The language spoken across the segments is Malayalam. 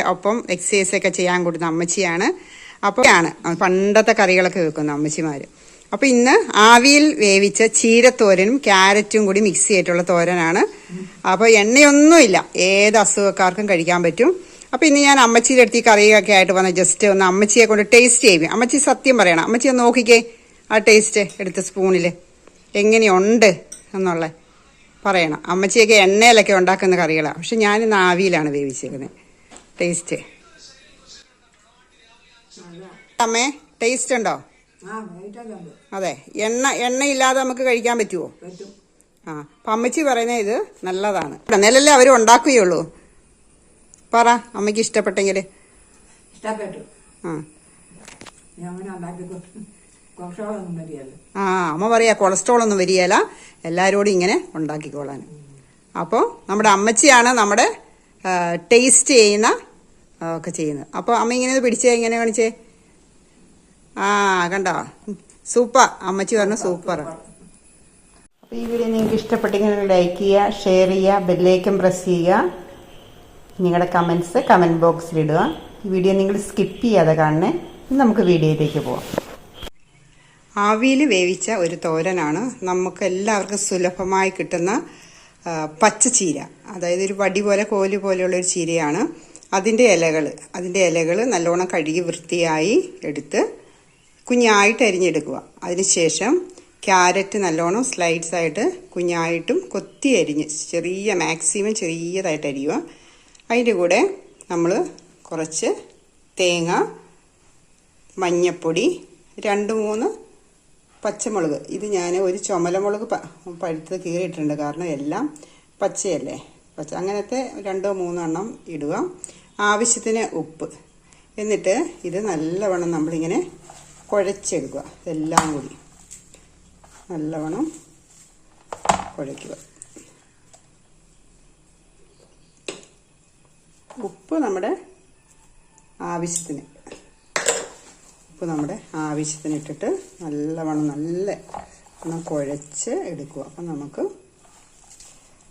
ഒപ്പം എക്സസൈസ് ഒക്കെ ചെയ്യാൻ കൊടുത്ത അമ്മച്ചിയാണ്. അപ്പോൾ ആണ് പണ്ടത്തെ കറികളൊക്കെ വെക്കുന്ന അമ്മച്ചിമാർ അപ്പോൾ ഇന്ന് ആവിയിൽ വേവിച്ച ചീരത്തോരനും ക്യാരറ്റും കൂടി മിക്സ് ചെയ്തിട്ടുള്ള തോരനാണ്. അപ്പോൾ എണ്ണയൊന്നുമില്ല ഏത് അസുഖക്കാർക്കും കഴിക്കാൻ പറ്റും. അപ്പോൾ ഇന്ന് ഞാൻ അമ്മച്ചിയുടെ അടുത്ത് ഈ കറിയൊക്കെ ആയിട്ട് വന്ന ജസ്റ്റ് ഒന്ന് അമ്മച്ചിയെ കൊണ്ട് ടേസ്റ്റ് ചെയ്യും അമ്മച്ചി സത്യം പറയണം അമ്മച്ചി ഒന്ന് നോക്കിക്കേ ആ ടേസ്റ്റ് എടുത്ത സ്പൂണിൽ എങ്ങനെയുണ്ട് എന്നുള്ള പറയണം. അമ്മച്ചിയൊക്കെ എണ്ണയിലൊക്കെ ഉണ്ടാക്കുന്ന കറികളാണ് പക്ഷെ ഞാനിന്ന് ആവിയിലാണ് വേവിച്ചേക്കുന്നത് ടേസ്റ്റ് അമ്മേ ടേസ്റ്റ് ഉണ്ടോ? അതെ എണ്ണ എണ്ണയില്ലാതെ നമുക്ക് കഴിക്കാൻ പറ്റുമോ പറ്റും. ആ അപ്പം അമ്മച്ചി പറയുന്നത് ഇത് നല്ലതാണ്. നിലല്ലേ അവർ ഉണ്ടാക്കുകയുള്ളൂ പറ അമ്മയ്ക്ക് ഇഷ്ടപ്പെട്ടെങ്കിൽ. ഇഷ്ടപ്പെട്ടു. ആ. അമ്മ പറയാ കൊളസ്ട്രോൾ ഒന്നും വരികയില്ല. എല്ലാവരോടും ഇങ്ങനെ ഉണ്ടാക്കിക്കോളാൻ. അപ്പോൾ നമ്മുടെ അമ്മച്ചിയാണ് നമ്മുടെ ടേസ്റ്റ് ചെയ്യുന്ന ഒക്കെ ചെയ്യുന്നത്. അപ്പോൾ അമ്മ ഇങ്ങനെ പിടിച്ചേ ഇങ്ങനെ കാണിച്ചേ. ആ കണ്ടോ? സൂപ്പർ. അമ്മച്ചി പറഞ്ഞു സൂപ്പർ. അപ്പോൾ ഈ വീഡിയോ നിങ്ങൾക്ക് ഇഷ്ടപ്പെട്ടെങ്കിൽ ലൈക്ക് ചെയ്യുക ഷെയർ ചെയ്യുക ബെല്ലേക്കും പ്രസ് ചെയ്യുക. നിങ്ങളുടെ കമൻസ് കമന്റ് ബോക്സിൽ ഇടുക. ഈ വീഡിയോ നിങ്ങൾ സ്കിപ്പ് ചെയ്യാതെ കാണണേ. നമുക്ക് വീഡിയോയിലേക്ക് പോവാം. ആവിയിൽ വേവിച്ച ഒരു തോരനാണ് നമുക്ക് എല്ലാവർക്കും സുലഭമായി കിട്ടുന്ന പച്ച പച്ചച്ചീര. അതായത് ഒരു വടി പോലെ കോലി പോലെയുള്ള ഒരു ചീരയാണ്. അതിന്റെ ഇലകൾ അതിന്റെ ഇലകൾ നല്ലോണം കഴുകി വൃത്തിയായി എടുത്ത് കുഞ്ഞായിട്ട് അരിഞ്ഞെടുക്കുക. അതിനുശേഷം ക്യാരറ്റ് നല്ലോണം സ്ലൈഡ്സ് ആയിട്ട് കുഞ്ഞായിട്ടും കൊത്തി അരിഞ്ഞ് ചെറിയ മാക്സിമം ചെറിയതായിട്ട് അരിയുക. അതിന്റെ കൂടെ നമ്മൾ കുറച്ച് തേങ്ങ മഞ്ഞപ്പൊടി രണ്ട് മൂന്ന് പച്ചമുളക്. ഇത് ഞാൻ ഒരു ചുമലമുളക് പഴുത്ത് കീറിയിട്ടുണ്ട്. കാരണം എല്ലാം പച്ചയല്ലേ? പച്ച അങ്ങനത്തെ രണ്ടോ മൂന്നോ എണ്ണം ഇടുക. ആവശ്യത്തിന് ഉപ്പ്. എന്നിട്ട് ഇത് നല്ലവണ്ണം നമ്മളിങ്ങനെ കുഴച്ചെടുക്കുക. ഇതെല്ലാം കൂടി. നല്ലവണ്ണം കുഴയ്ക്കുക. ഉപ്പ് നമ്മുടെ ആവശ്യത്തിന്. ഉപ്പ് നമ്മുടെ ആവശ്യത്തിന് ഇട്ടിട്ട് നല്ലവണ്ണം നല്ല ഒന്ന് കുഴച്ച് എടുക്കുക. അപ്പം നമുക്ക്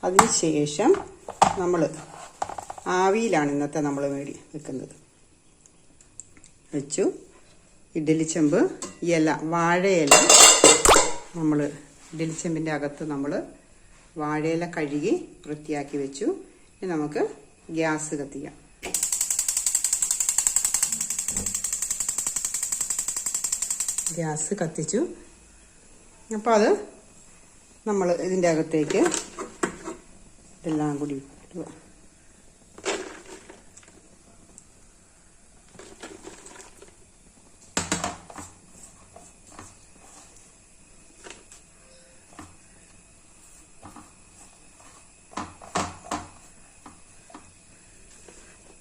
അതിന് ശേഷം നമ്മൾ ആവിയിലാണ് ഇന്നത്തെ നമ്മൾ മേടി വെക്കുന്നത്. വെച്ചു. ഇഡ്ഡലിച്ചെമ്പ് ഇല വാഴയില നമ്മൾ ഇഡ്ഡലിച്ചെമ്പിന്റെ അകത്ത് നമ്മൾ വാഴയില കഴുകി വൃത്തിയാക്കി വെച്ചു. ഇനി നമുക്ക് ഗ്യാസ് കത്തിക്കാം. ഗ്യാസ് കത്തിച്ചു. അപ്പോൾ അത് നമ്മൾ ഇതിന്റെ അകത്തേക്ക് ഇതെല്ലാം കൂടി ഇടുക.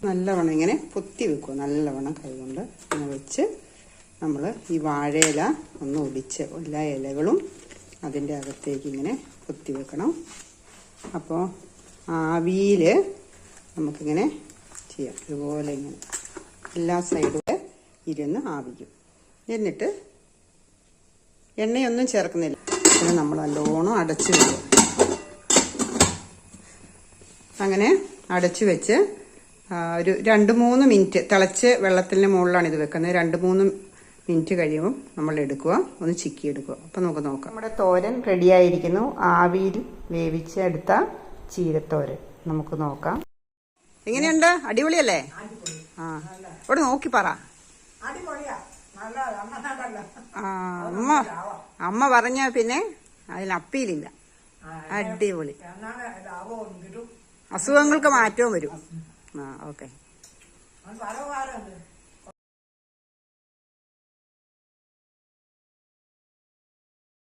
നല്ലവണ്ണം ഇങ്ങനെ പൊത്തി വെക്കുക. നല്ലവണ്ണം കൈകൊണ്ട് ഇങ്ങനെ വെച്ച് നമ്മൾ ഈ വാഴയില ഒന്ന് ഒടിച്ച് എല്ലാ ഇലകളും അതിന്റെ അകത്തേക്ക് ഇങ്ങനെ പൊത്തി വെക്കണം. അപ്പോൾ ആവിയിൽ നമുക്കിങ്ങനെ ചെയ്യാം. ഇതുപോലെ ഇങ്ങനെ എല്ലാ സൈഡും ഇരുന്ന് ആവിക്കും. എന്നിട്ട് എണ്ണയൊന്നും ചേർക്കുന്നില്ല. പിന്നെ നമ്മൾ നല്ലോണം അടച്ചു വെക്കും. അങ്ങനെ അടച്ചു വെച്ച് ഒരു രണ്ട് മൂന്ന് മിനിറ്റ് തിളച്ച് വെള്ളത്തിന് മുകളിലാണ് ഇത് വെക്കുന്നത്. രണ്ട് മൂന്ന് മിനിറ്റ് കഴിയുമ്പോൾ നമ്മൾ എടുക്കുക. ഒന്ന് ചിക്കി എടുക്കുക. അപ്പം നമുക്ക് നോക്കാം. നമ്മുടെ തോരൻ റെഡിയായിരിക്കുന്നു ആവിയിൽ വേവിച്ചെടുത്ത ചീരത്തോരൻ നമുക്ക് നോക്കാം. എങ്ങനെയുണ്ട്? അടിപൊളിയല്ലേ? ആ. ഇവിടെ നോക്കി പറ. ആ അമ്മ അമ്മ പറഞ്ഞ പിന്നെ അപ്പീലില്ല. അടിപൊളി. അസുഖങ്ങൾക്ക് മാറ്റവും വരും. ആ